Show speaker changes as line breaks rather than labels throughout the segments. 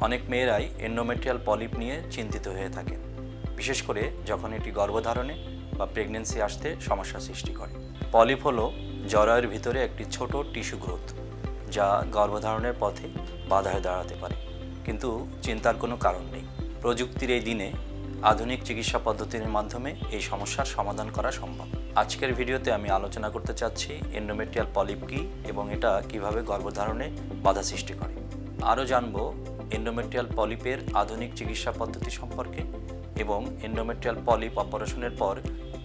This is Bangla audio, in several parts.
অনেক মেয়েরাই এন্ডোমেট্রিয়াল পলিপ নিয়ে চিন্তিত হয়ে থাকেন বিশেষ করে যখন এটি গর্ভধারণে বা প্রেগনেন্সি আসতে সমস্যা সৃষ্টি করে। পলিপ হলো জরায়ুর ভিতরে একটি ছোট টিস্যু গ্রোথ যা গর্ভধারণের পথে বাধা হয়ে দাঁড়াতে পারে। কিন্তু চিন্তার কোনো কারণ নেই। প্রযুক্তির এই দিনে আধুনিক চিকিৎসা পদ্ধতির মাধ্যমে এই সমস্যার সমাধান করা সম্ভব। আজকের ভিডিওতে আমি আলোচনা করতে চাচ্ছি এন্ডোমেট্রিয়াল পলিপ কী এবং এটা কীভাবে গর্ভধারণে বাধা সৃষ্টি করে। আরও জানব এন্ডোমেট্রিয়াল পলিপের আধুনিক চিকিৎসা পদ্ধতি সম্পর্কে এবং এন্ডোমেট্রিয়াল পলিপ অপারেশনের পর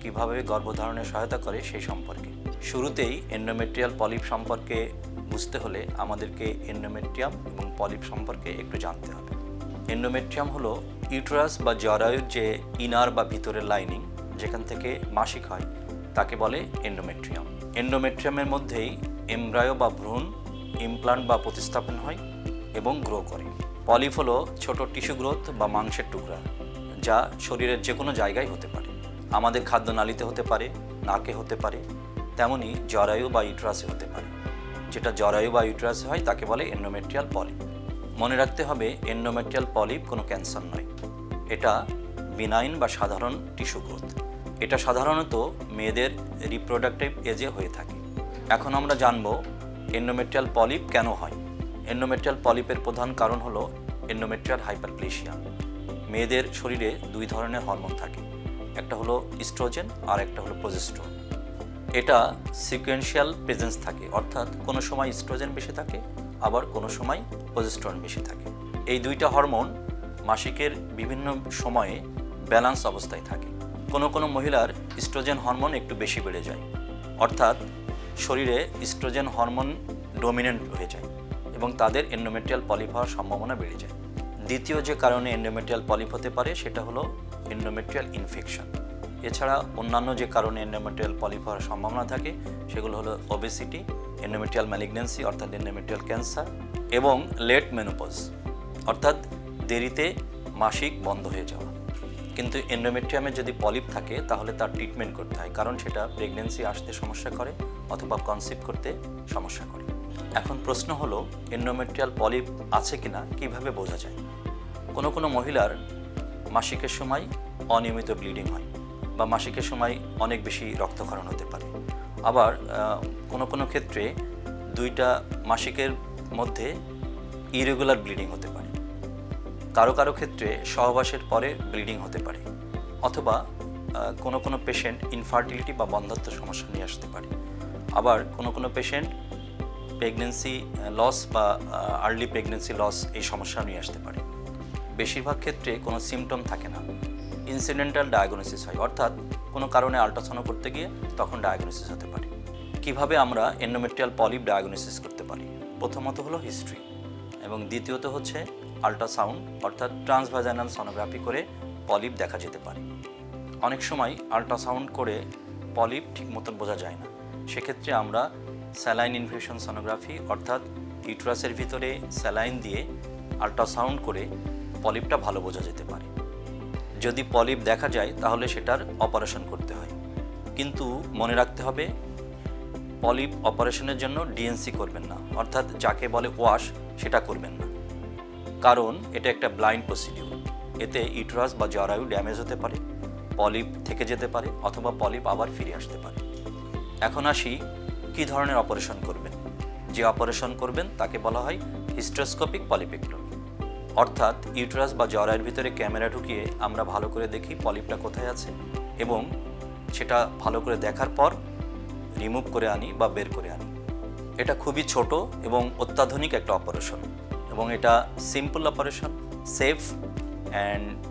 কীভাবে গর্ভধারণে সহায়তা করে সেই সম্পর্কে। শুরুতেই এন্ডোমেট্রিয়াল পলিপ সম্পর্কে বুঝতে হলে আমাদেরকে এন্ডোমেট্রিয়াম এবং পলিপ সম্পর্কে একটু জানতে হবে। এন্ডোমেট্রিয়াম হলো ইউট্রাস বা জরায়ুর যে ইনার বা ভিতরের লাইনিং যেখান থেকে মাসিক হয়, তাকে বলে এন্ডোমেট্রিয়াম এন্ডোমেট্রিয়ামের মধ্যেই এমব্রায়ো বা ভ্রূণ ইমপ্লান্ট বা প্রতিস্থাপন হয় এবং গ্রো করে। পলিপ হলো ছোট টিস্যু গ্রোথ বা মাংসের টুকরা, যা শরীরের যে কোনো জায়গায় হতে পারে। আমাদের খাদ্যনালীতে হতে পারে, নাকে হতে পারে, তেমনি জরায়ু বা ইউট্রাসে হতে পারে। যেটা জরায়ু বা ইউট্রাসে হয়, তাকে বলে এন্ডোমেট্রিয়াল পলিপ মনে রাখতে হবে এন্ডোমেট্রিয়াল পলিপ কোনো ক্যান্সার নয়। এটা বিনাইন বা সাধারণ টিস্যু গ্রোথ। এটা সাধারণত মেয়েদের রিপ্রোডাক্টিভ এজে হয়ে থাকে। এখন আমরা জানব এন্ডোমেট্রিয়াল পলিপ কেন হয়? এন্ডোমেট্রিয়াল পলিপের প্রধান কারণ হলো এন্ডোমেট্রিয়াল হাইপারপ্লেশিয়া মেয়েদের শরীরে দুই ধরনের হরমোন থাকে, একটা হলো ইস্ট্রোজেন আর একটা হলো প্রজেস্ট্রন এটা সিকোয়েন্সিয়াল প্রেজেন্স থাকে, অর্থাৎ কোনো সময় ইস্ট্রোজেন বেশি থাকে, আবার কোনো সময় প্রজেস্ট্রন বেশি থাকে। এই দুইটা হরমোন মাসিকের বিভিন্ন সময়ে ব্যালান্স অবস্থায় থাকে। কোনো কোনো মহিলার ইস্ট্রোজেন হরমোন একটু বেশি বেড়ে যায়, অর্থাৎ শরীরে ইস্ট্রোজেন হরমোন ডমিনেন্ট হয়ে যায়। এবং তাদের এন্ডোমেট্রিয়াল পলিপ হওয়ার সম্ভাবনা বেড়ে যায়। দ্বিতীয় যে কারণে এন্ডোমেট্রিয়াল পলিপ হতে পারে সেটা হলো এন্ডোমেট্রিয়াল ইনফেকশন এছাড়া অন্যান্য যে কারণে এন্ডোমেট্রিয়াল পলিপ হওয়ার সম্ভাবনা থাকে সেগুলো হলো ওবেসিটি এন্ডোমেট্রিয়াল ম্যালিগনেন্সি অর্থাৎ এন্ডোমেট্রিয়াল ক্যান্সার এবং লেট মেনোপজ অর্থাৎ দেরিতে মাসিক বন্ধ হয়ে যাওয়া। কিন্তু এন্ডোমেট্রিয়ামে যদি পলিপ থাকে তাহলে তার ট্রিটমেন্ট করতে হয়, কারণ সেটা প্রেগনেন্সি আসতে সমস্যা করে অথবা কনসিভ করতে সমস্যা করে। এখন প্রশ্ন হলো এন্ডোমেট্রিয়াল পলিপ আছে কিনা, কীভাবে বোঝা যায়? কোনো কোনো মহিলার মাসিকের সময় অনিয়মিত ব্লিডিং হয় বা মাসিকের সময় অনেক বেশি রক্তক্ষরণ হতে পারে। আবার কোনো কোনো ক্ষেত্রে দুইটা মাসিকের মধ্যে ইরেগুলার ব্লিডিং হতে পারে। কারও কারও ক্ষেত্রে সহবাসের পরে ব্লিডিং হতে পারে অথবা কোনো কোনো পেশেন্ট ইনফার্টিলিটি বা বন্ধাত্ম সমস্যা নিয়ে আসতে পারে। আবার কোনো কোনো পেশেন্ট প্রেগনেন্সি লস বা আর্লি প্রেগনেন্সি লস এই সমস্যা নিয়ে আসতে পারে। বেশিরভাগ ক্ষেত্রে কোনো সিমটম থাকে না। ইনসিডেন্টাল ডায়াগনোসিস হয়। অর্থাৎ কোনো কারণে আল্ট্রাসাউন্ড করতে গিয়ে তখন ডায়াগনোসিস হতে পারে। কীভাবে আমরা এন্ডোমেট্রিয়াল পলিপ ডায়াগনোসিস করতে পারি? প্রথমত হলো হিস্ট্রি এবং দ্বিতীয়ত হচ্ছে আল্ট্রাসাউন্ড অর্থাৎ ট্রান্সভাজাইনাল সোনোগ্রাফি করে পলিপ দেখা যেতে পারে। অনেক সময় আল্ট্রাসাউন্ড করে পলিপ ঠিক মতন বোঝা যায় না। সেক্ষেত্রে আমরা স্যালাইন ইনফিউশন সোনোগ্রাফি, অর্থাৎ ইউট্রাসের ভিতরে স্যালাইন দিয়ে আল্ট্রাসাউন্ড করে পলিপটা ভালো বোঝা যেতে পারে। যদি পলিপ দেখা যায়, তাহলে সেটার অপারেশন করতে হয়। কিন্তু মনে রাখতে হবে, পলিপ অপারেশনের জন্য ডিএনসি করবেন না, অর্থাৎ যাকে বলে ওয়াশ, সেটা করবেন না। কারণ এটা একটা ব্লাইন্ড প্রসিডিউর। এতে ইউট্রাস বা জরায়ু ড্যামেজ হতে পারে, পলিপ থেকে যেতে পারে, অথবা পলিপ আবার ফিরে আসতে পারে। এখন আসি কী ধরনের অপারেশন করবেন? যে অপারেশন করবেন তাকে বলা হয় হিস্ট্রোস্কোপিক পলিপেক্টমি অর্থাৎ ইউট্রাস বা জরায়ের ভিতরে ক্যামেরা ঢুকিয়ে আমরা ভালো করে দেখি পলিপটা কোথায় আছে এবং সেটা ভালো করে দেখার পর রিমুভ করে আনি বা বের করে আনি। এটা খুবই ছোট এবং অত্যাধুনিক একটা অপারেশন এবং এটা simple operation, safe and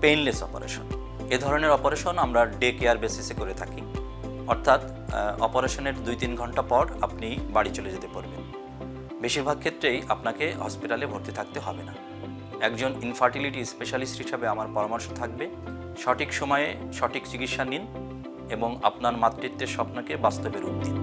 painless operation. এ ধরনের অপারেশন আমরা ডে কেয়ার বেসিসে করে থাকি। অর্থাৎ অপারেশনের দুই তিন ঘণ্টা পর আপনি বাড়ি চলে যেতে পারবেন। বেশিরভাগ ক্ষেত্রেই আপনাকে হসপিটালে ভর্তি থাকতে হবে না। একজন ইনফার্টিলিটি স্পেশালিস্ট হিসাবে আমার পরামর্শ থাকবে, সঠিক সময়ে সঠিক চিকিৎসা নিন এবং আপনার মাতৃত্বের স্বপ্নকে বাস্তবে রূপ দিন।